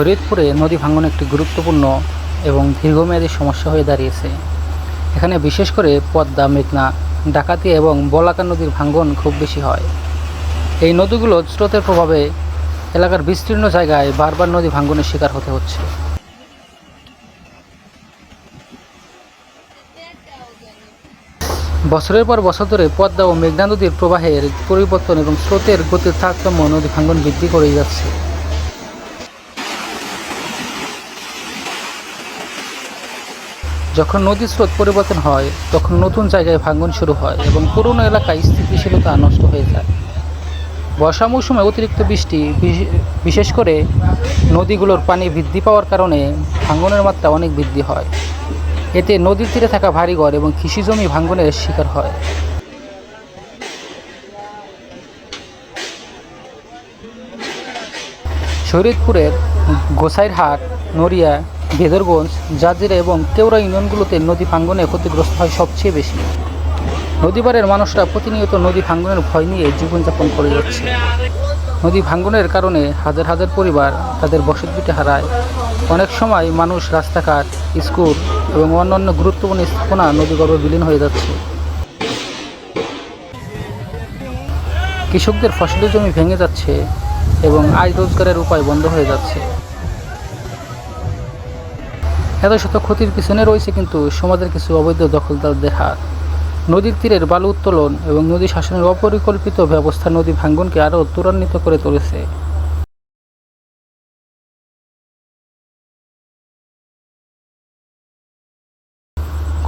শরীয়তপুরে নদী ভাঙন একটি গুরুত্বপূর্ণ এবং দীর্ঘমেয়াদী সমস্যা হয়ে দাঁড়িয়েছে। এখানে বিশেষ করে পদ্মা, মেঘনা, ডাকাতি এবং বলাকা নদীর ভাঙ্গন খুব বেশি হয়। এই নদীগুলো স্রোতের প্রভাবে এলাকার বিস্তীর্ণ জায়গায় বারবার নদী ভাঙ্গনের শিকার হতে হচ্ছে। বছরের পর বছর ধরে পদ্মা ও মেঘনা নদীর প্রবাহের পরিবর্তন এবং স্রোতের গতির তারতম্য নদী ভাঙ্গন বৃদ্ধি করেই যাচ্ছে। যখন নদীর স্রোত পরিবর্তন হয়, তখন নতুন জায়গায় ভাঙ্গন শুরু হয় এবং পুরনো এলাকায় স্থিতিশীলতা নষ্ট হয়ে যায়। বর্ষা মৌসুমে অতিরিক্ত বৃষ্টি বিশেষ করে নদীগুলোর পানি বৃদ্ধি পাওয়ার কারণে ভাঙ্গনের মাত্রা অনেক বৃদ্ধি হয়। এতে নদীর তীরে থাকা ভারী ঘর এবং কৃষিজমি ভাঙ্গনের শিকার হয়। শরীয়তপুরের গোসাইরহাট, নড়িয়া ভেদরগঞ্জ, জাজিরা এবং কেওড়া ইউনিয়নগুলোতে নদী ভাঙ্গনে ক্ষতিগ্রস্ত হয় সবচেয়ে বেশি। নদীপাড়ের মানুষরা প্রতিনিয়ত নদী ভাঙ্গনের ভয় নিয়ে জীবনযাপন করে যাচ্ছে। নদী ভাঙ্গনের কারণে হাজার হাজার পরিবার তাদের বসতভিটে হারায়। অনেক সময় মানুষ রাস্তাঘাট, স্কুল এবং অন্যান্য গুরুত্বপূর্ণ স্থাপনা নদীগর্ভে বিলীন হয়ে যাচ্ছে। কৃষকদের ফসলের জমি ভেঙে যাচ্ছে এবং আয় রোজগারের উপায় বন্ধ হয়ে যাচ্ছে। এত শত ক্ষতির পিছনে রয়েছে কিন্তু সমাজের কিছু অবৈধ দখলদারদের হাত নদীর তীরের বালু উত্তোলন এবং নদী শাসনের অপরিকল্পিত ব্যবস্থা নদী ভাঙ্গনকে আরও ত্বরান্বিত করে তুলেছে।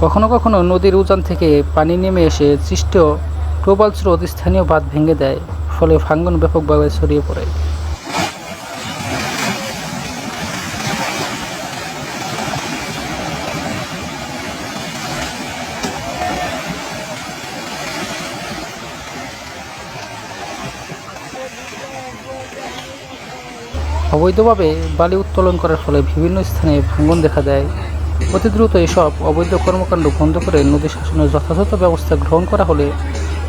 কখনো কখনো নদীর উজান থেকে পানি নেমে এসে সৃষ্ট প্রবল স্রোত স্থানীয় বাঁধ ভেঙে দেয়, ফলে ভাঙ্গন ব্যাপকভাবে ছড়িয়ে পড়ে। অবৈধভাবে বালি উত্তোলন করার ফলে বিভিন্ন স্থানে ভাঙ্গন দেখা দেয়। অতি দ্রুত এসব অবৈধ কর্মকাণ্ড বন্ধ করে নদী শাসনের যথাযথ ব্যবস্থা গ্রহণ করা হলে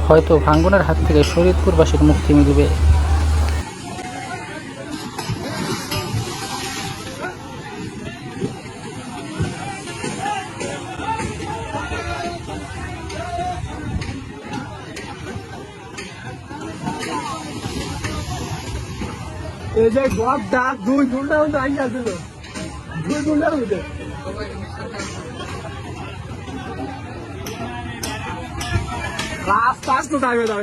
হয়তো ভাঙ্গনের হাত থেকে শরীরপুরবাসীর মুক্তি মিলবে। এই যে গপ ডাক, দুই ঘণ্টা মধ্যে আই আসছিল দুই ঘণ্টার মধ্যে। রাস্তা আসতো টাইমে দাও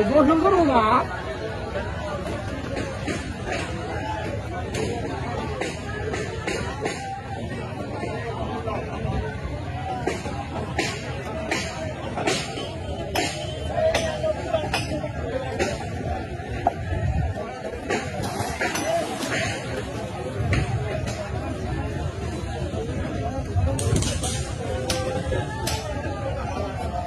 我保持不啊